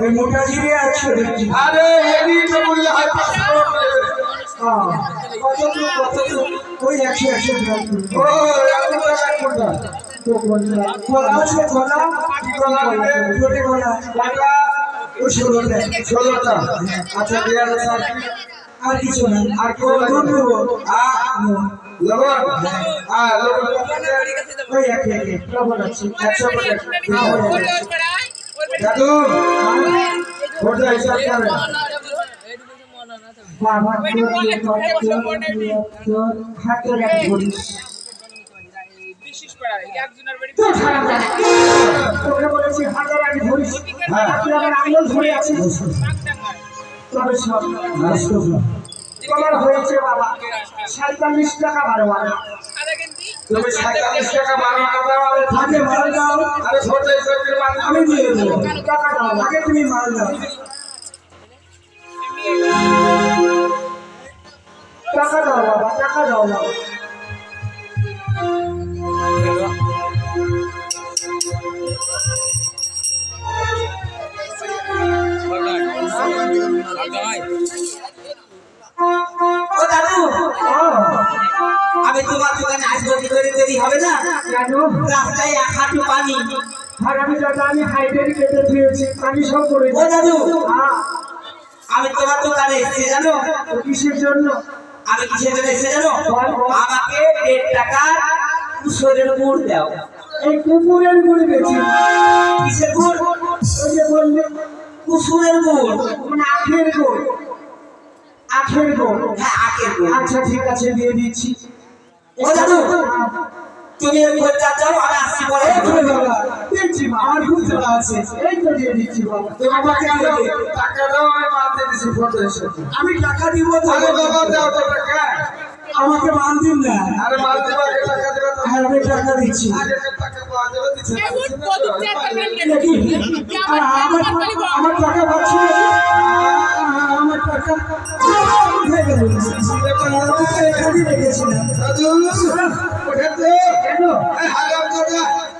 ওই মোটা জিরে একশো দেখছি আরে হেভি তো বললে হয় ওই একশো একশো। ও এত টাকা তো বললাম, কলা আছে কলা কলা নেবে? ছোটে কলা টাকা ষোলোটা। ষোলোটা। আচ্ছা আছে আর কিছু না। আর? কোন দেবো আহ, লবণ। লবণ। ওই এক এক এক আছে। একশো প্যাকেট দাদু হিসাব করে। হ্যাঁ। তবে সব। হয়েছে বাবা। সাঁতাল্লিশ টাকা বারো বারো তুমি টাকা টাকা দাও আগে মাল দাও আরে ছোট হিসাব করে আমি দিয়ে দেবো। টাকা দাও? আগে তুমি মাল দাও টাকা দাও বাবা টাকা দাও ও তোমার দোকানে আসব কি করে দেরি হবে না কেন? রাস্তায় এক হাঁটু পানি। আমি দাদা আমি হাইডের কেটে দিয়েছি আমি সব করে ও দাদু হ্যাঁ। আমি তোমার দোকানে এসেছি জানো? কিসের জন্য? আমি কিসের জন্য এসেছি জানো। আমাকে দেড় টাকার কুশলের গুড় দাও। এই কুকুরের গুড়ি বেছি কিসের গুড়? ওই যে বললে কুসুমের গুড়। মানে আখের গুড়। আখের গুড়। হ্যাঁ আখের গুড়। আচ্ছা ঠিক আছে দিয়ে দিচ্ছি। ও দাদু তুমি যাও আমি আসছি এই তো বাবা দিচ্ছি মা আমার খুব চলা আছে। এই তো দিয়ে দিচ্ছি বাবা। তুমি দাও। টাকা দাও আমি ফটো আমি টাকা দিব তো। আরে বাবা দাও তো টাকা। আমাকে মাল দিন না। আরে মাল দেবো টাকা দেবো হ্যাঁ আমি টাকা দিচ্ছি। আগে টাকা পাওয়া যাবে দিচ্ছে। দেখি। আ, আমার আমার টাকা পাচ্ছি। আমার টাকা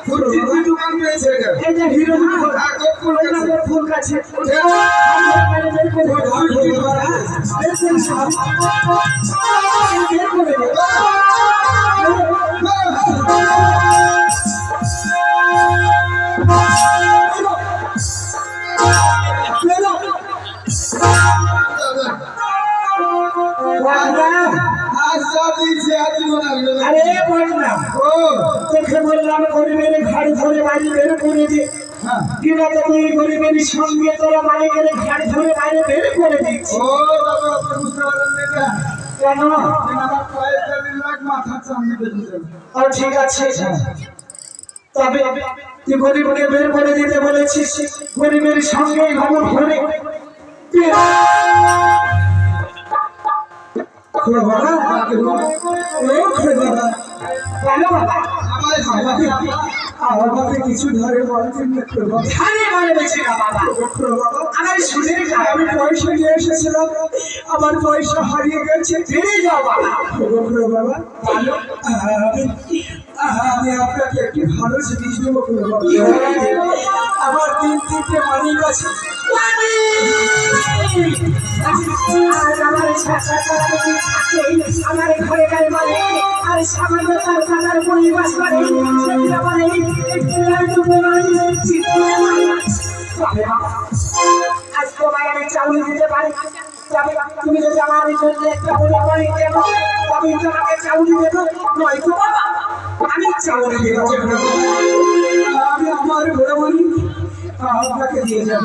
ফুল হ্যাঁ, খুব ফুল আরে বল না। ও তোকে বললাম গরিবের ঘাড়ি ধরে বাড়ি বের করে দে। হ্যাঁ। কিনা তো তুই গরিবের সঙ্গে তোরা মালিকের ঘাড়ি ধরে বাইরে বের করে দিচ্ছি ও বাবা বুঝতে পারলেন না কেন? ঠিক আছে। তবে তুই গরিবকে বের করে দিতে বলেছিস। গরিবের সঙ্গে খবর ধরে বাবা ও বাবা বাবা আমাকে কিছু ধরে বলছেন বাবা আরে বলে বেশি না বাবা আমার সুদের আমি পয়সা নিয়ে এসেছিলাম আমার পয়সা হারিয়ে গেছে ফিরে যাও বাবা ভালো আমি আপনাকে একটি ভালো জিনিস দেবো আমার তিন তিনটে মালিক আছে আর আমার আমার ঘরে গায়ে আর সামান্য তার করে আজ তোমায় আমি চাউল দিতে পারি তুমি যদি আমার জন্য একটা বলে পারি দেব তবে তোমাকে চাউল দেবো নয়তো বাবা আমি চাউল। আমি আমার ঘরে বলি আপনাকে দিয়ে যাব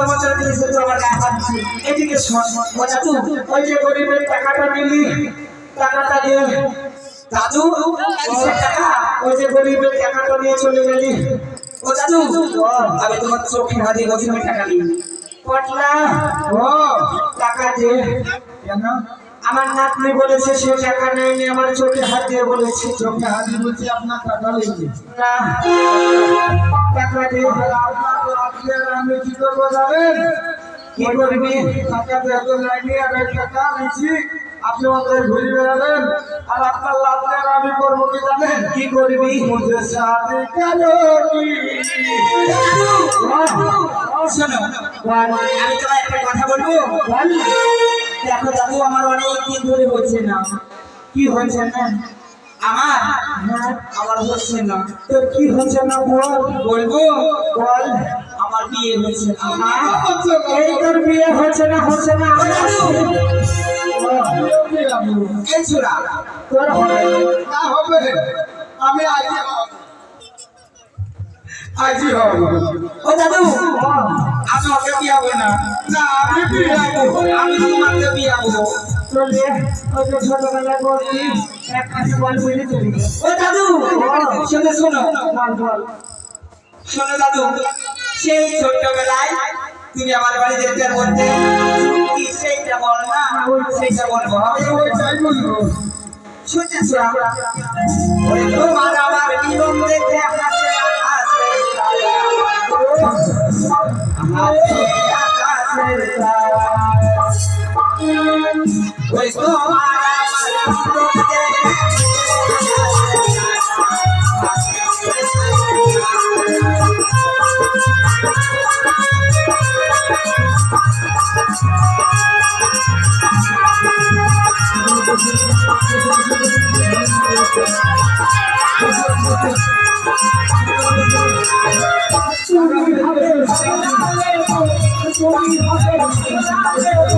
কর্মচারী এদিকে ওই যে গরিবের টাকাটা নিলি টাকাটা দিয়ে দাদু টাকা, ওই যে গরিবের টাকাটা নিয়ে চলে গেলি। ও দাদু, আমি তোমার চোখে হাতে বসে টাকা নিই পটলা, ও, টাকা দিয়ে কেন? আমার নাতনি বলেছে সে টাকা নেয়নি আমার চোখে হাত দিয়ে বলেছে। চোখে হাতি বলছি আপনার টাকা লেগে না। টাকা দে আপনার আমি কি করব জানেন? কি করবি? টাকা যেহেতু লাগনি আমি টাকা নিচ্ছি আপনি আমাদের ঘুরে বেড়াবেন আর আপনার লাভের আমি করব কি জানেন? কি করবি? মুঝে সাথে কেন আমি তোমার একটা কথা বলব? দেখো দাদু আমার অনেক দিন ধরে হচ্ছে না। কি হচ্ছে না আমার? আমার হচ্ছে না। তোর কি হচ্ছে না বল? বলব? বল। আমার বিয়ে হচ্ছে না। এই তোর বিয়ে হচ্ছে না হচ্ছে না। তোর হবে। না হবে আমি আজই হব ও দাদু। বিয়াবো না। না আমি বিয়াবো আমি তোমাকে বিয়াবো ছোটবেলায় সেই ছোট্টবেলায় তুমি আমার বাড়ি যেতে বলতে কি সেইটা বল না সেইটা বলব। আমি ওইটাই বলব। শুনছিস আমার নিয়ম দেখে। Pues no তারা। ওই তোমার আমার নিয়ম দেখে তুমি হবে তুমি হবে